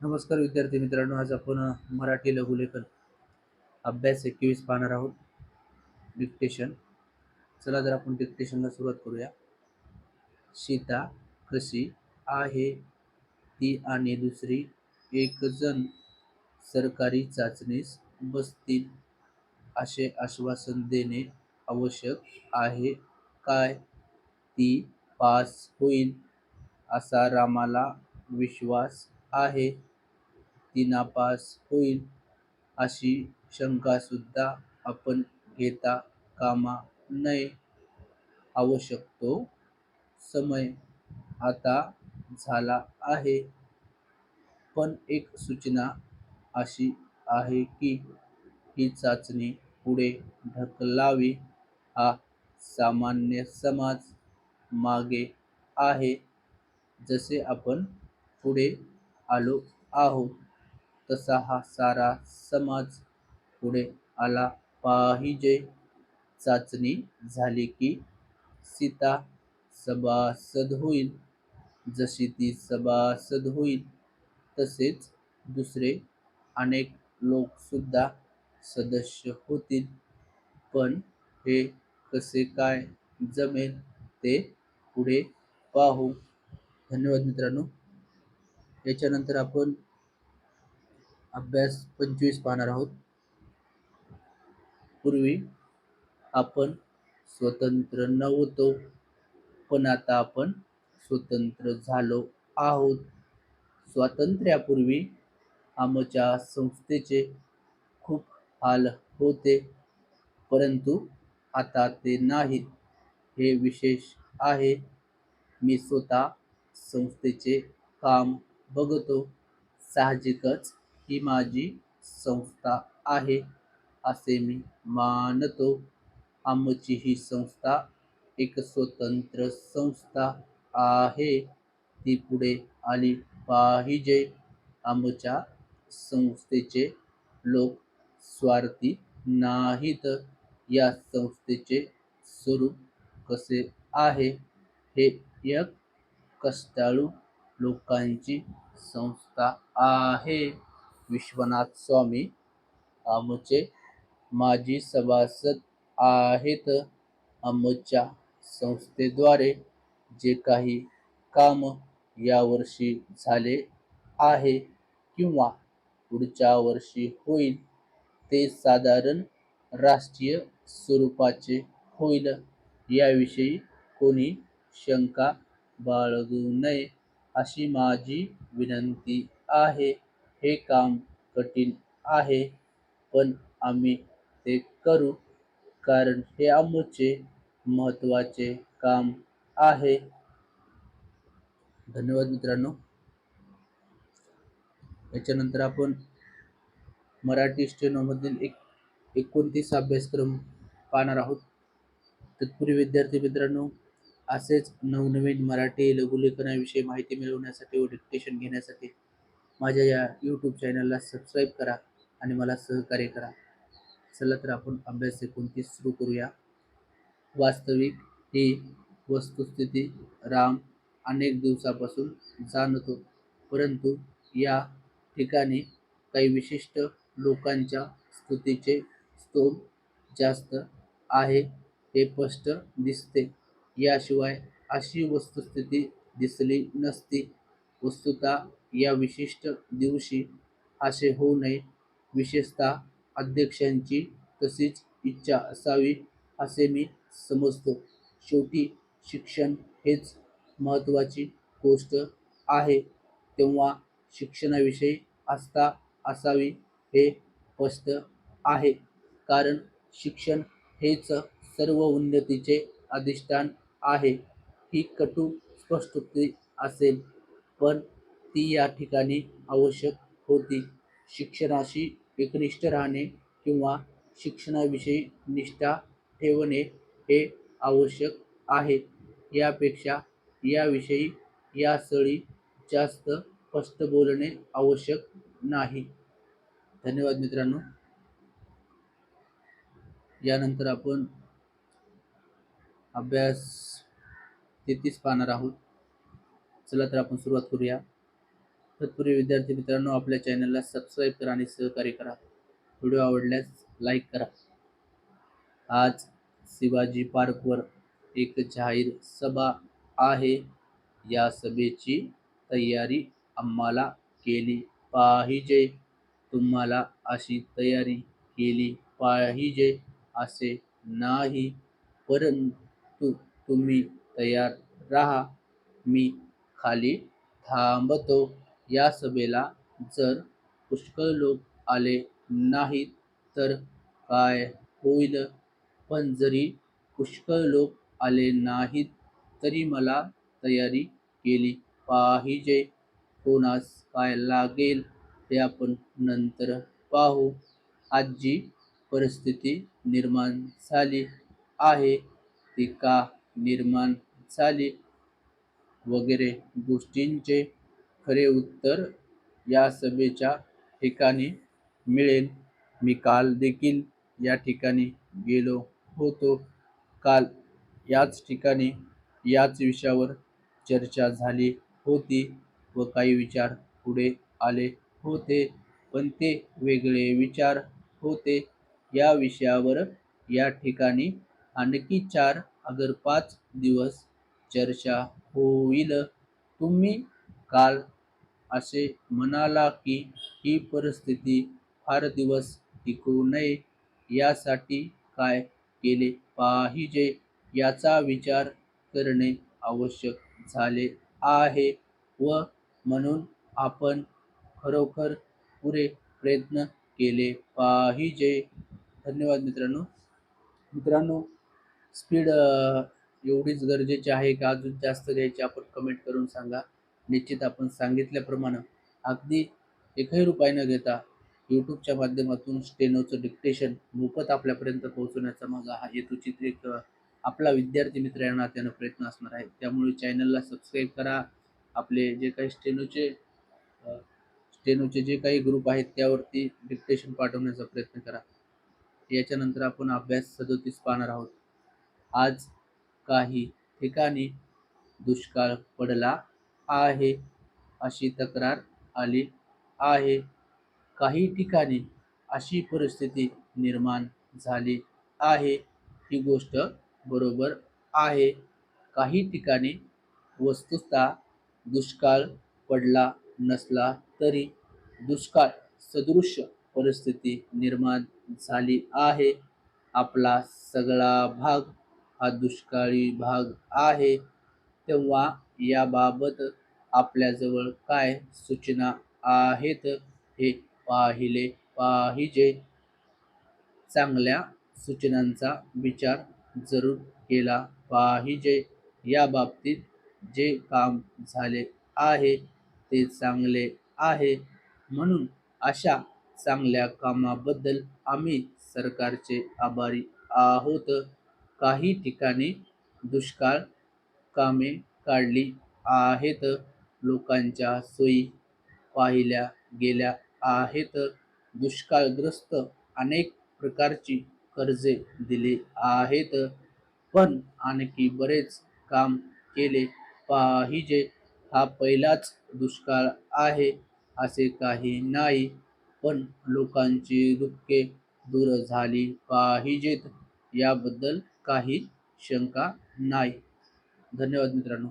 नमस्कार विद्यार्थी मित्रांनो आज आपण मराठी लघुलेखन अभ्यास एकवीस पाहणार आहोत. डिक्टेशन. चला तर आपण डिक्टेशनला सुरुवात करूया. सीता कशी आहे? ती आणि दुसरी एकजण सरकारी चाचणीस बसतील असे आश्वासन देणे आवश्यक आहे काय? ती पास होईल असा रामाला विश्वास आहे. ती नापास होईल अशी शंकासुद्धा आपण घेता कामा नये. आवश्यक तो समय आता झाला आहे. पण एक सूचना अशी आहे की ही चाचणी पुढे ढकलावी. हा सामान्य समाज मागे आहे. जसे आपण पुढे आलो आहोत तसा हा सारा समाज पुढे आला पाहिजे. चाचणी झाली की सीता सभासद होईल. जशी ती सभासद होईल तसेच दुसरे अनेक लोकसुद्धा सदस्य होतील. पण हे कसे काय जमेल ते पुढे पाहू. धन्यवाद मित्रांनो. याच्यानंतर आपण अभ्यास पंचवीस पाहणार आहोत. पूर्वी आपण स्वतंत्र नव्हतो पण आता आपण स्वतंत्र झालो आहोत. स्वातंत्र्यापूर्वी आमच्या संस्थेचे खूप हाल होते परंतु आता ते नाहीत. हे विशेष आहे. मी स्वतः संस्थेचे काम बघतो. साहजिकच ही माझी संस्था आहे असे मी मानतो. आमची ही संस्था एक स्वतंत्र संस्था आहे. ती पुढे आली पाहिजे. आमच्या संस्थेचे लोक स्वार्थी नाहीत. या संस्थेचे स्वरूप कसे आहे? हे एक कष्टाळू लोकांची संस्था आहे. विश्वनाथ स्वामी आमचे माजी सभासद आहेत. आमच्या संस्थेद्वारे जे काही काम यावर्षी झाले आहे किंवा पुढच्या वर्षी होईल ते साधारण राष्ट्रीय स्वरूपाचे होईल. याविषयी कोणी शंका बाळगू नये. अशी माझी विनंती आहे. हे काम कठीण आहे पण आम्ही ते करू कारण हे आमचे महत्त्वाचे काम आहे. धन्यवाद मित्रांनो. याच्यानंतर आपण मराठी स्टेनोमधील एक एकोणतीस अभ्यासक्रम पाहणार आहोत. तत्पूर्वी विद्यार्थी मित्रांनो असेच नवनवीन मराठी लघुलेखनाविषयी माहिती मिळवण्यासाठी व डिक्टेशन घेण्यासाठी माझ्या या यूट्यूब चॅनलला सबस्क्राईब करा आणि मला सहकार्य करा. चला तर आपण अभ्यास एकोणतीस सुरू करूया. वास्तविक ही वस्तुस्थिती राम अनेक दिवसापासून जाणतो परंतु या ठिकाणी काही विशिष्ट लोकांच्या स्तुतीचे स्तोम जास्त आहे हे स्पष्ट दिसते. याशिवाय अशी वस्तुस्थिती दिसली नसती. वस्तुता या विशिष्ट दिवशी असे होऊ नये. विशेषतः अध्यक्षांची तशीच इच्छा असावी असे मी समजतो. शेवटी शिक्षण हेच महत्त्वाची गोष्ट आहे. तेव्हा शिक्षणाविषयी आस्था असावी हे स्पष्ट आहे. कारण शिक्षण हेच सर्व उन्नतीचे अधिष्ठान आहे. ही कटू स्पष्टोक्ती असेल पण ती या ठिकाणी आवश्यक होती. शिक्षणाशी एकनिष्ठ राहणे किंवा शिक्षणाविषयी निष्ठा ठेवणे हे आवश्यक आहे. यापेक्षा याविषयी या सळी जास्त स्पष्ट बोलणे आवश्यक नाही. धन्यवाद मित्रांनो. यानंतर आपण अभ्यास तेहतीस पाहणार आहोत. चला तर आपण सुरुवात करूया. तत्पूर्वी विद्यार्थी मित्रांनो आपल्या चॅनलला सबस्क्राईब करा आणि सहकार्य करा. व्हिडिओ आवडल्यास लाईक करा. आज शिवाजी पार्कवर एक जाहीर सभा आहे. या सभेची तयारी आम्हाला केली पाहिजे. तुम्हाला अशी तयारी केली पाहिजे असे नाही परंतु तुम्ही तयार. राहा. मी खाली थांबतो. या सभेला जर पुष्कळ लोक आले नाहीत तर काय होईल? पण जरी पुष्कळ लोक आले नाहीत तरी मला तयारी केली पाहिजे. कोणास काय लागेल ते आपण नंतर पाहू. आजी परिस्थिती निर्माण झाली आहे. ती का निर्माण झाली. वगैरे गोष्टींचे खरे उत्तर या सभेच्या ठिकाणी मिळेल. मी काल देखील या ठिकाणी गेलो होतो. काल याच ठिकाणी याच विषयावर चर्चा झाली होती व काही विचार पुढे आले होते. पण ते वेगळे विचार होते. या विषयावर या ठिकाणी आणखी चार अगर पाच दिवस चर्चा होईल तुम्ही काल असे म्हणाला की ही परिस्थिती फार दिवस टिकू नये. यासाठी काय केले पाहिजे याचा विचार करणे आवश्यक झाले आहे व म्हणून आपण खरोखर पुरे प्रयत्न केले पाहिजे. धन्यवाद मित्रांनो. मित्रांनो स्पीड एवढीच गरजेची आहे का? अजून जास्त घ्यायची आपण कमेंट करून सांगा. निश्चित आपण सांगितल्याप्रमाणे अगदी एकही रुपये न घेता यूट्यूबच्या माध्यमातून स्टेनोचं डिक्टेशन मोफत आपल्यापर्यंत पोहोचवण्याचा माझा हा हेतूचित एक आपला विद्यार्थी मित्र या नात्यानं प्रयत्न असणार आहे. त्यामुळे चॅनलला सबस्क्राईब करा. आपले जे काही स्टेनोचे स्टेनोचे जे काही ग्रुप आहेत त्यावरती डिक्टेशन पाठवण्याचा प्रयत्न करा. याच्यानंतर आपण अभ्यास सदोतीस पाहणार आहोत. आज काही ठिकाणी दुष्काळ पडला आहे अशी तक्रार आली आहे. काही ठिकाणी अशी परिस्थिती निर्माण झाली आहे. ही गोष्ट बरोबर आहे. काही ठिकाणी वस्तुतः दुष्काळ पडला नसला तरी दुष्काळ सदृश परिस्थिती निर्माण झाली आहे. आपला सगळा भाग हा दुष्काळी भाग आहे तेव्हा याबाबत आपल्याजवळ काय सूचना आहेत हे पाहिले पाहिजे. चांगल्या सूचनांचा विचार जरूर केला पाहिजे. या बाबतीत जे काम झाले आहे ते चांगले आहे. म्हणून अशा चांगल्या कामाबद्दल आम्ही सरकारचे आभारी आहोत. काही ठिकाणी दुष्काळ कामे काढली आहेत. लोकांच्या सोयी पाहिल्या गेल्या आहेत. दुष्काळग्रस्त अनेक प्रकारची कर्जे दिली आहेत. पण आणखी बरेच काम केले पाहिजे. हा पहिलाच दुष्काळ आहे असे काही नाही पण लोकांची दुःखे दूर झाली पाहिजेत. याबद्दल काही शंका नाही. धन्यवाद मित्रांनो.